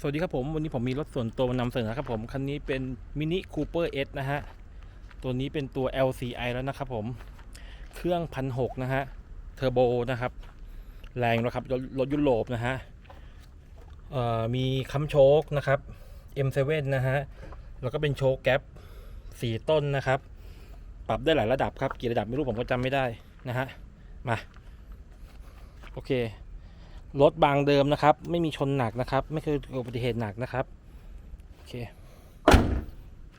สวัสดีครับผม วันนี้ผมมีรถส่วนตัวมานำเสนอครับผม คันนี้เป็นมินิคูเปอร์เอสนะฮะ ตัวนี้เป็นตัว LCI แล้วนะครับผม เครื่องพันหกนะฮะ เทอร์โบนะครับ แรงนะครับรถรถยุโรปนะฮะมีคัมโชคนะครับ M7 นะฮะ แล้วก็เป็นโชคแก๊ปสี่ต้นนะครับ ปรับได้หลายระดับครับ กี่ระดับไม่รู้ผมก็จำไม่ได้นะฮะ มา โอเค รถบางเดิมนะครับ ไม่มีชนหนักนะครับ ไม่เคยเกิดอุบัติเหตุหนักนะครับ โอเค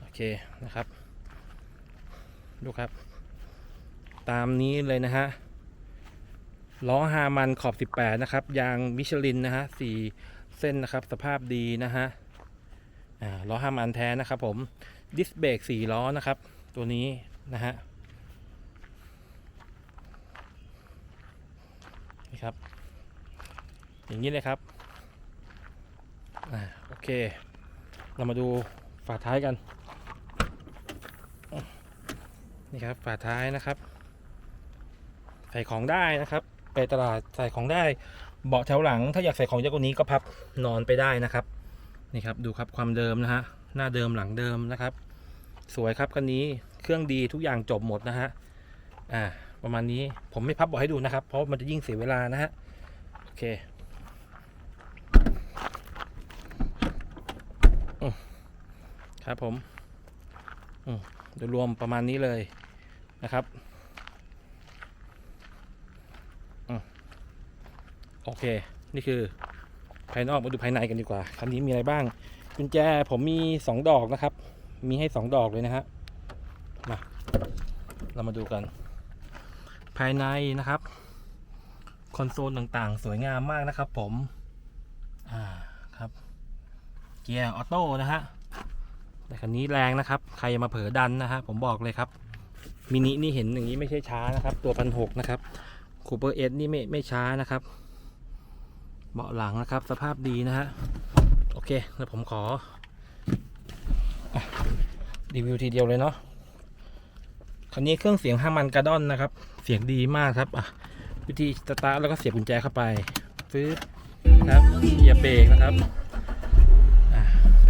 โอเคนะครับ ดูครับ ตามนี้เลยนะฮะ ล้อฮามันขอบ 18 นะครับ ยางมิชลินนะฮะสี่เส้นนะครับ สภาพดีนะฮะล้อฮามันแท้นะครับผม ดิสเบรกสี่ล้อนะครับ ตัวนี้นะฮะ นี่ครับ อย่างนี้เลยครับอ่าโอเค เรามาดูฝาท้ายกัน นี่ครับฝาท้ายนะครับ ใส่ของได้นะครับ ไปตลาดใส่ของได้ เบาะแถวหลัง ถ้าอยากใส่ของเยอะกว่านี้ก็พับนอนไปได้นะครับ นี่ครับดูครับความเดิมนะฮะ หน้าเดิมหลังเดิมนะครับ สวยครับคันนี้ เครื่องดีทุกอย่างจบหมดนะฮะ อ่า ประมาณนี้ ผมไม่พับเบาะให้ดูนะครับ เพราะมันจะยิ่งเสียเวลานะฮะ โอเค อืม ครับผมโดยรวมประมาณนี้เลยนะครับโอเค นี่คือภายนอกมาดูภายในกันดีกว่าคันนี้มีอะไรบ้างกุญแจผมมีสองดอกนะครับ มีให้สองดอกเลยนะฮะมาเรามาดูกัน ภายในนะครับ คอนโซลต่างๆ สวยงามมากนะครับผม อ่าครับ กียร์ออโต้นะฮะแต่คันนี้แรงนะครับ ใครมาเผลอดันนะฮะผมบอกเลยครับมินินี่เห็นอย่างนี้ไม่ใช่ช้านะครับ ตัวพันหกนะครับคูเปอร์เอสนี่ไม่ไม่ช้านะครับ เบาะหลังนะครับ สภาพดีนะฮะโอเคแล้วผมขอรีวิวทีเดียวเลยเนาะคันนี้เครื่องเสียงห้ามันกระดอนนะครับ เสียงดีมากครับอะวิธีสตาร์ทแล้วก็เสียบกุญแจเข้าไป ฟื้นครับเหยียบเบรกนะครับ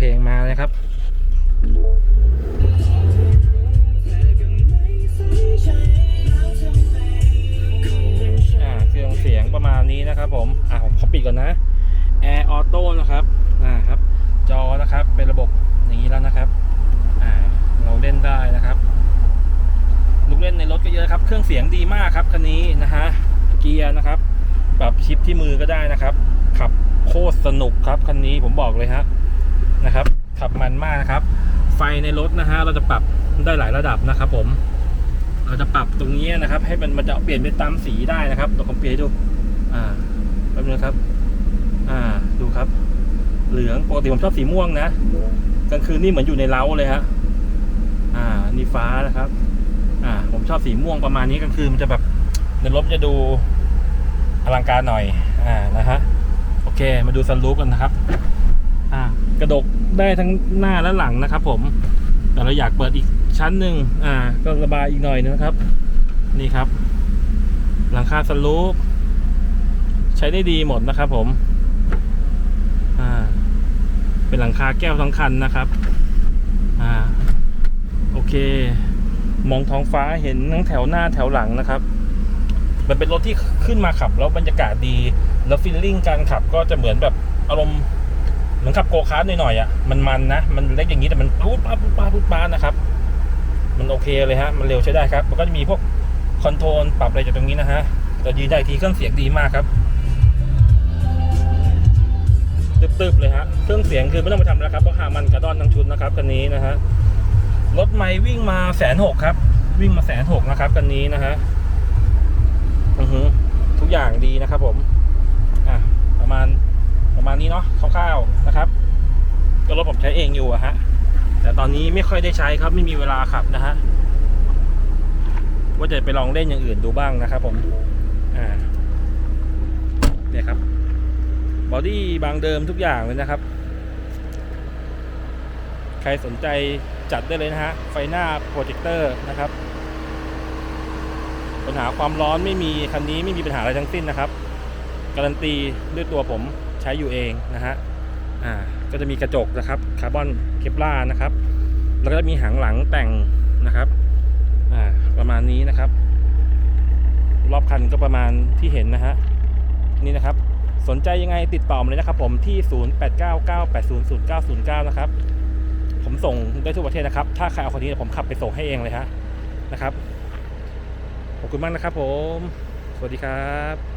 เพลงมาเลยครับ อ่าเครื่องเสียงประมาณนี้นะครับ ผม อ่าผมขอปิดก่อนนะ Air Auto นะครับ อ่าครับ จอนะครับ เป็นระบบอย่างนี้แล้วนะครับ อ่า เราเล่นได้นะครับ ลูกเล่นในรถก็เยอะครับ เครื่องเสียงดีมากครับคันนี้นะฮะ เกียร์นะครับ ปรับชิปที่มือก็ได้นะครับ ขับโคตรสนุกครับคันนี้ผมบอกเลยฮะ นะครับ ขับมันมากนะครับ ไฟในรถนะฮะเราจะปรับได้หลายระดับนะครับ ผม เราจะปรับตรงนี้นะครับ ให้มันมันจะเปลี่ยนเป็นตามสีได้นะครับเดี๋ยวผมเปลี่ยนให้ดู อ่าแป๊บนึงครับ อ่า ดูครับ เหลืองปกติผมชอบสีม่วงนะกลางคืนนี่เหมือนอยู่ในเล้าเลยฮะอ่า นี่ฟ้านะครับ อ่า ผมชอบสีม่วงประมาณนี้กลางคืนมันจะแบบในรถจะดูอลังการหน่อย อ่า นะฮะ โอเค มาดูซันรูฟกันนะครับ อ่า กระดกได้ทั้งหน้าและหลังนะครับ ผม แต่เราอยากเปิดอีกชั้นหนึ่งอ่า ก็ระบายอีกหน่อยนะครับ นี่ครับ หลังคาสลูปใช้ได้ดีหมดนะครับ ผม อ่า เป็นหลังคาแก้วทั้งคันนะครับ อ่า โอเค มองท้องฟ้าเห็นทั้งแถวหน้าแถวหลังนะครับมันเป็นรถที่ขึ้นมาขับแล้วบรรยากาศดี แล้วฟีลลิ่งการขับก็จะเหมือนแบบอารมณ์ เหมือนขับโกคาร์ทหน่อยๆอะมันมันนะมันเล็กอย่างนี้แต่มันพูดป้าพูดป้าพูดป้านะครับ มันโอเคเลยฮะมันเร็วใช้ได้ครับ มันก็จะมีพวกคอนโทรลปรับอะไรจากตรงนี้นะฮะแต่ยืนได้ทีเครื่องเสียงดีมากครับตึบๆเลยฮะเครื่องเสียงคือไม่ต้องไปทำแล้วครับเพราะหามันกระดอนทั้งชุดนะครับคันนี้นะฮะรถไม่วิ่งมาแสนหกครับ วิ่งมาแสนหกนะครับคันนี้นะฮะอือฮึทุกอย่างดีนะครับผมอะประมาณประมาณนี้เนาะคร่าวๆ ก็รถผมใช้เองอยู่อะฮะ แต่ตอนนี้ไม่ค่อยได้ใช้ครับไม่มีเวลาขับนะฮะ ว่าจะไปลองเล่นอย่างอื่นดูบ้างนะครับผมอ่าเนี่ยครับบอดี้บางเดิมทุกอย่างเลยนะครับ ใครสนใจจัดได้เลยนะฮะ ไฟหน้าโปรเจคเตอร์นะครับ ปัญหาความร้อนไม่มี คันนี้ไม่มีปัญหาอะไรทั้งสิ้นนะครับ การันตีด้วยตัวผมใช้อยู่เองนะฮะ อ่าก็จะมีกระจกนะครับคาร์บอนเคปลานะครับ แล้วก็จะมีหางหลังแต่งนะครับอ่าประมาณนี้นะครับ รอบคันก็ประมาณที่เห็นนะฮะนี่นะครับ สนใจยังไงติดต่อมาเลยนะครับ ผมที่ 0899800909 นะครับ ผมส่งได้ทั่วประเทศนะครับ ถ้าใครเอาคนนี้ผมขับไปส่งให้เองเลยฮะนะครับขอบคุณมากนะครับผม สวัสดีครับ